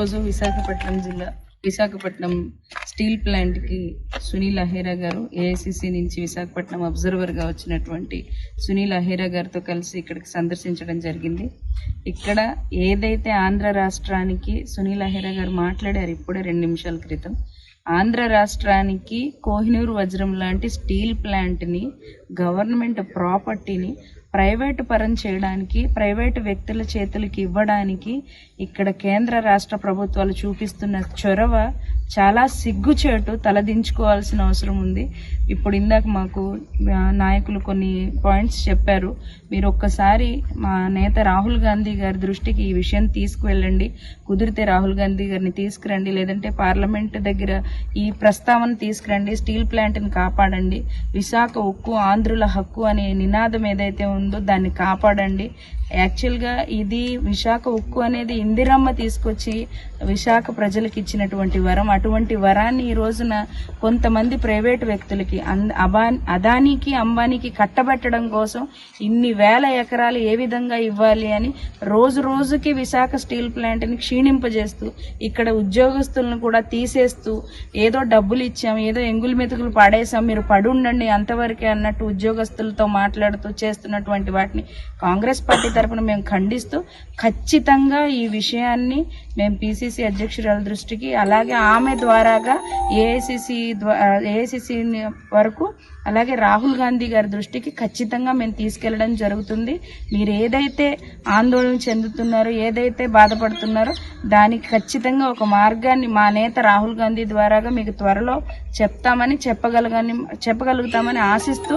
ఈరోజు విశాఖపట్నం జిల్లా విశాఖపట్నం స్టీల్ ప్లాంట్కి సునీల్ అహేరా గారు ఏఐసిసి నుంచి విశాఖపట్నం అబ్జర్వర్గా వచ్చినటువంటి సునీల్ అహేరా గారితో కలిసి ఇక్కడికి సందర్శించడం జరిగింది. ఇక్కడ ఏదైతే ఆంధ్ర రాష్ట్రానికి సునీల్ అహేరా గారు మాట్లాడారు ఇప్పుడే రెండు నిమిషాల క్రితం ఆంధ్ర రాష్ట్రానికి కోహినూరు వజ్రం లాంటి స్టీల్ ప్లాంట్ని గవర్నమెంట్ ప్రాపర్టీని ప్రైవేటు పరం చేయడానికి ప్రైవేటు వ్యక్తుల చేతులకి ఇవ్వడానికి ఇక్కడ కేంద్ర రాష్ట్ర ప్రభుత్వాలు చూపిస్తున్న చొరవ చాలా సిగ్గుచేటు తలదించుకోవాల్సిన అవసరం ఉంది. ఇప్పుడు ఇందాక మాకు నాయకులు కొన్ని పాయింట్స్ చెప్పారు. మీరు ఒక్కసారి మా నేత రాహుల్ గాంధీ గారి దృష్టికి ఈ విషయం తీసుకువెళ్ళండి. కుదిరితే రాహుల్ గాంధీ గారిని తీసుకురండి. లేదంటే పార్లమెంట్ దగ్గర ఈ ప్రస్తావన తీసుకురండి. స్టీల్ ప్లాంట్ని కాపాడండి. విశాఖ ఉక్కు ఆంధ్రుల హక్కు అనే నినాదం ఏదైతే ఉందో దాన్ని కాపాడండి. యాక్చువల్గా ఇది విశాఖ ఉక్కు అనేది ఇందిరమ్మ తీసుకొచ్చి విశాఖ ప్రజలకు ఇచ్చినటువంటి వరం. అటువంటి వరాన్ని ఈ రోజున కొంతమంది ప్రైవేటు వ్యక్తులకి అబా అదానికి అంబానీకి కట్టబెట్టడం కోసం ఇన్ని వేల ఎకరాలు ఏ విధంగా ఇవ్వాలి అని రోజు రోజుకి విశాఖ స్టీల్ ప్లాంట్ని క్షీణింపజేస్తూ ఇక్కడ ఉద్యోగస్తులను కూడా తీసేస్తూ ఏదో డబ్బులు ఇచ్చాం ఏదో ఎంగులు మెతుకులు పడేసాం మీరు పడుండండి అంతవరకే అన్నట్టు ఉద్యోగస్తులతో మాట్లాడుతూ చేస్తున్నటువంటి వాటిని కాంగ్రెస్ పార్టీ తరఫున మేము ఖండిస్తూ ఖచ్చితంగా ఈ విషయాన్ని మేము పిసిసి అధ్యక్షురాల దృష్టికి అలాగే ఆమె ద్వారాగా ఏఐసిసి ఏఐసిసి వరకు అలాగే రాహుల్ గాంధీ గారి దృష్టికి ఖచ్చితంగా మేము తీసుకెళ్ళడం జరుగుతుంది. మీరు ఏదైతే ఆందోళన చెందుతున్నారో ఏదైతే బాధపడుతున్నారో దానికి ఖచ్చితంగా ఒక మార్గాన్ని మా నేత రాహుల్ గాంధీ ద్వారాగా మీకు త్వరలో చెప్తామని చెప్పగలగని చెప్పగలుగుతామని ఆశిస్తూ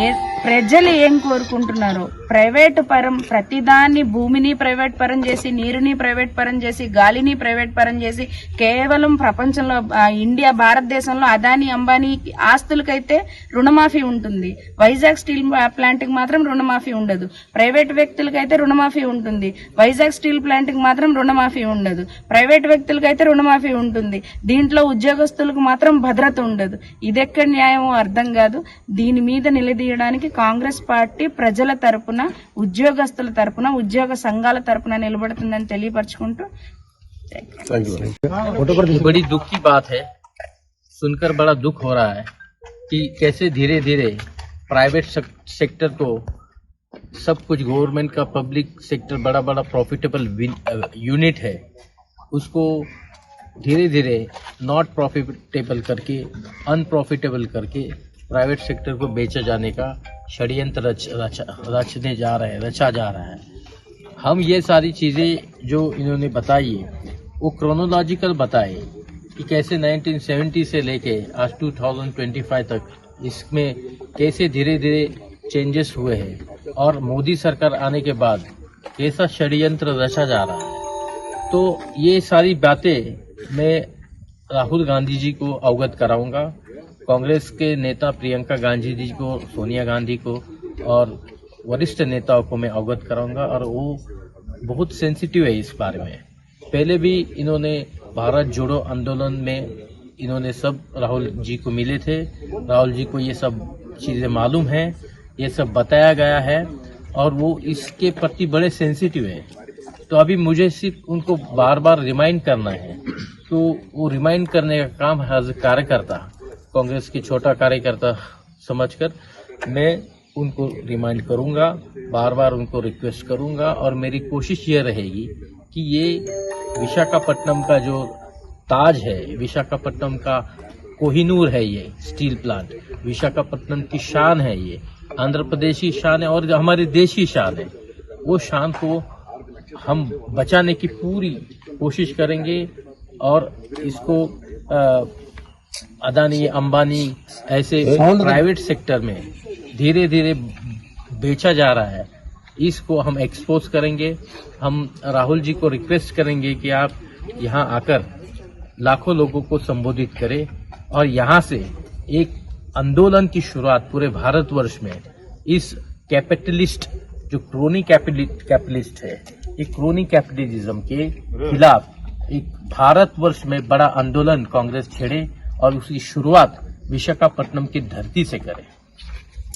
ఏ ప్రజలు ఏం కోరుకుంటున్నారు ప్రైవేటు పరం ప్రతిదాన్ని భూమిని ప్రైవేట్ పరం చేసి నీరుని ప్రైవేట్ పరం చేసి గాలిని ప్రైవేట్ పరం చేసి కేవలం ప్రపంచంలో ఇండియా భారతదేశంలో అదాని అంబానీ ఆస్తులకైతే రుణమాఫీ ఉంటుంది వైజాగ్ స్టీల్ ప్లాంట్ కి మాత్రం రుణమాఫీ ఉండదు ప్రైవేట్ వ్యక్తులకైతే రుణమాఫీ ఉంటుంది వైజాగ్ స్టీల్ ప్లాంట్ కి మాత్రం రుణమాఫీ ఉండదు ప్రైవేట్ వ్యక్తులకైతే రుణమాఫీ ఉంటుంది దీంట్లో ఉద్యోగస్తులకు మాత్రం భద్రత ఉండదు ఇదెక్కడ న్యాయమో అర్థం కాదు దీని మీద నిలదీయడానికి కాంగ్రెస్ పార్టీ ప్రజల తరపున ఉద్యోగస్తుల తరపున ఉద్యోగ సంఘాల తరపున నిలబడుతుందని తెలియపరచుకుంటూ बड़ी दुख की बात है सुनकर बड़ा दुख हो रहा है कि कैसे धीरे धीरे प्राइवेट सेक्टर को सब कुछ गवर्नमेंट का पब्लिक सेक्टर बड़ा बड़ा प्रॉफिटेबल यूनिट है उसको धीरे धीरे नॉट प्रॉफिटेबल करके अनप्रॉफिटेबल करके प्राइवेट सेक्टर को बेचा जाने का षड्यंत्र रच, रच, रचने जा रहे हैं रचा जा रहा है। हम ये सारी चीज़ें जो इन्होंने बताई है वो क्रोनोलॉजिकल बताए कि कैसे 1970 से लेके आज 2025 तक इसमें कैसे धीरे धीरे चेंजेस हुए हैं। और मोदी सरकार आने के बाद कैसा षड्यंत्र रचा जा रहा है। तो ये सारी बातें मैं राहुल गांधी जी को अवगत कराऊँगा, कांग्रेस के नेता प्रियंका गांधी जी को, सोनिया गांधी को और वरिष्ठ नेताओं को मैं अवगत कराऊँगा। और वो बहुत सेंसिटिव है इस बारे में। पहले भी इन्होंने भारत जोड़ो आंदोलन में इन्होंने सब राहुल जी को मिले थे। राहुल जी को ये सब चीज़ें मालूम है, ये सब बताया गया है और वो इसके प्रति बड़े सेंसिटिव हैं। तो अभी मुझे सिर्फ़ उनको बार बार रिमाइंड करना है। तो वो रिमाइंड करने का काम ए कार्यकर्ता, कांग्रेस के छोटा कार्यकर्ता समझकर मैं उनको रिमाइंड करूँगा बार बार उनको रिक्वेस्ट करूँगा और मेरी कोशिश ये रहेगी कि ये विशाखापट्टनम का जो ताज है विशाखापट्टनम का कोहिनूर है ये स्टील प्लांट विशाखापट्टनम की शान है ये। आंध्र प्रदेश की शान है और हमारे देश शान है वो शान को हम बचाने की पूरी कोशिश करेंगे और इसको अदानी अंबानी ऐसे प्राइवेट सेक्टर में धीरे धीरे बेचा जा रहा है। इसको हम एक्सपोज करेंगे। हम राहुल जी को रिक्वेस्ट करेंगे कि आप यहाँ आकर लाखों लोगों को संबोधित करें और यहाँ से एक आंदोलन की शुरुआत पूरे भारतवर्ष में इस कैपिटलिस्ट जो क्रोनी कैपिटलिस्ट है, ये क्रोनी कैपिटलिज्म के खिलाफ एक भारतवर्ष में बड़ा आंदोलन कांग्रेस छेड़े और उसकी शुरुआत विशाखापट्टनम की धरती से करे।